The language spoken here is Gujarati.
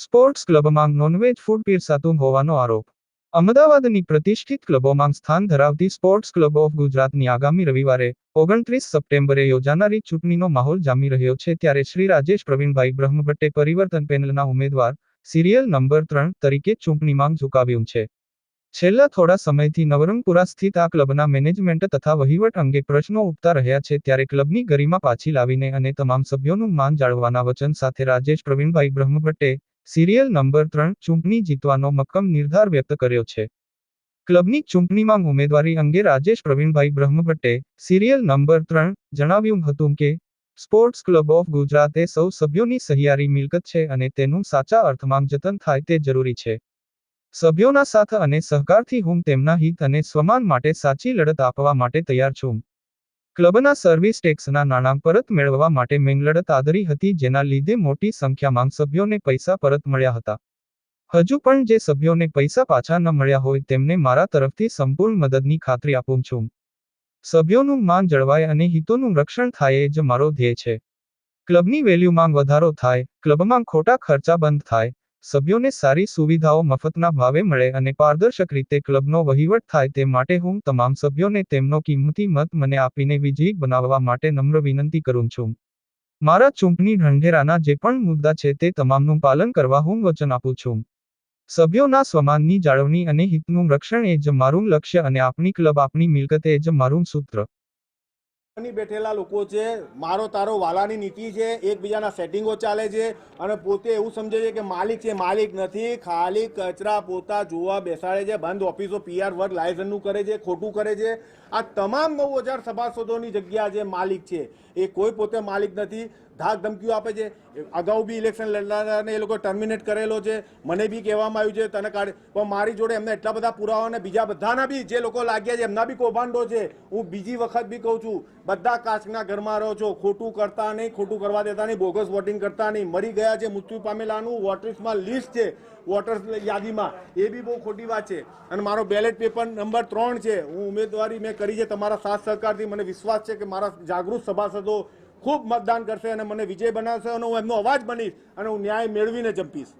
સ્પોર્ટ્સ ક્લબમાં નોનવેજ ફૂડ પીરસાતું હોવાનો આરોપ. અમદાવાદની પ્રતિષ્ઠિત ક્લબોમાં સ્થાન ધરાવતી સ્પોર્ટ્સ ક્લબ ઓફ ગુજરાતની આગામી રવિવારે ઓગણત્રીસ સપ્ટેમ્બરે યોજાનારી ચૂંટણીનો માહોલ જામી રહ્યો છે ત્યારે શ્રી રાજેશ પ્રવીણભાઈ બ્રહ્મભટ્ટે પરિવર્તન પેનલના ઉમેદવાર સિરિયલ નંબર ત્રણ તરીકે ચૂંટણીમાં ઝુકાવ્યું છે. છેલ્લા થોડા સમયથી નવરંગપુરા સ્થિત આ ક્લબના મેનેજમેન્ટ તથા વહીવટ અંગે પ્રશ્નો ઉઠતા રહ્યા છે ત્યારે ક્લબની ગરિમા પાછી લાવીને અને તમામ સભ્યોનું માન જાળવવાના વચન સાથે રાજેશ પ્રવીણભાઈ બ્રહ્મભટ્ટે સિરિયલ નંબર ત્રણ ચૂંટણી જીતવાનો મક્કમ નિર્ધાર વ્યક્ત કર્યો છે. ક્લબની ચૂંટણીમાં ઉમેદવારી અંગે રાજેશ પ્રવીણભાઈ બ્રહ્મભટ્ટે સિરિયલ નંબર ત્રણ જણાવ્યું હતું કે, સ્પોર્ટ્સ ક્લબ ઓફ ગુજરાત એ સૌ સભ્યોની સહિયારી મિલકત છે અને તેનું સાચા અર્થમાં જતન થાય તે જરૂરી છે. સભ્યોના સાથ અને સહકારથી હું તેમના હિત અને સ્વમાન માટે સાચી લડત આપવા માટે તૈયાર છું. ક્લબના સર્વિસ ટેક્સના નાણાં પરત મેળવવા માટે મેં લડત આદરી હતી, જેના લીધે મોટી સંખ્યામાં સભ્યોને પૈસા પરત મળ્યા હતા. હજુ પણ જે સભ્યોને પૈસા પાછા ન મળ્યા હોય, તેમને મારા તરફથી સંપૂર્ણ મદદની ખાતરી આપું છું. સભ્યોનું માન જળવાય અને હિતોનું રક્ષણ થાય એ જ મારો ધ્યેય છે. ક્લબની વેલ્યુમાં વધારો થાય, ક્લબમાં ખોટા ખર્ચા બંધ થાય સભ્યોને સારી સુવિધાઓ મફતના ભાવે મળે અને પારદર્શક રીતે ક્લબનો વહીવટ થાય તે માટે હું તમામ સભ્યોને તેમનો કિંમતી મત મને આપીને વિજયી બનાવવા માટે નમ્ર વિનંતી કરું છું. મારા ચૂંટણી ઢંઢેરાના જે પણ મુદ્દા છે તે તમામનું પાલન કરવા હું વચન આપું છું. સભ્યોના સ્વમાનની જાળવણી અને હિતનું રક્ષણ એ જ મારું લક્ષ્ય અને આપણી ક્લબ આપણી મિલકત જ મારું સૂત્ર. ની બેઠેલા લોકો છે, મારો તારો વાલાની નીતિ છે, એકબીજાના સેટિંગો ચાલે છે અને પોતે એવું સમજે છે કે માલિક છે, માલિક નથી, ખાલી કચરા પોતા જોવા બેસાડે છે, બંધ ઓફિસો પીઆર વર્ક, લાયસન્સનું કરે છે, ખોટું કરે છે. આ તમામ નવ હજાર સભાસદોની જગ્યા જે માલિક છે, એ કોઈ પોતે માલિક નથી, ધાક ધમકીઓ આપે છે. અગાઉ બી ઇલેક્શન લડનારાને એ લોકો ટર્મિનેટ કરેલો છે, મને બી કહેવામાં આવ્યું છે, તને કાઢ, પણ મારી જોડે એમને એટલા બધા પુરાવા અને બીજા બધાના બી જે લોકો લાગ્યા છે, એમના બી કૌભાંડો છે. હું બીજી વખત બી કહું છું બધા કાચના ઘરમાં રહો છો. ખોટું કરતા નહીં, ખોટું કરવા દેતા નહીં, બોગસ વોટિંગ કરતા નહીં. મરી ગયા છે મૃત્યુ પામેલાનું વોટર્સમાં લિસ્ટ છે વોટર્સ યાદીમાં. એ બી બહુ ખોટી વાત છે. અને મારો બેલેટ પેપર નંબર ત્રણ છે. હું ઉમેદવારી મેં કરી છે તમારા સાથ સહકારથી. મને વિશ્વાસ છે કે મારા જાગૃત સભાસદો ખૂબ મતદાન કરશે અને મને વિજય બનાવશે અને હું એમનો અવાજ બનીશ અને હું ન્યાય મેળવીને જંપીશ.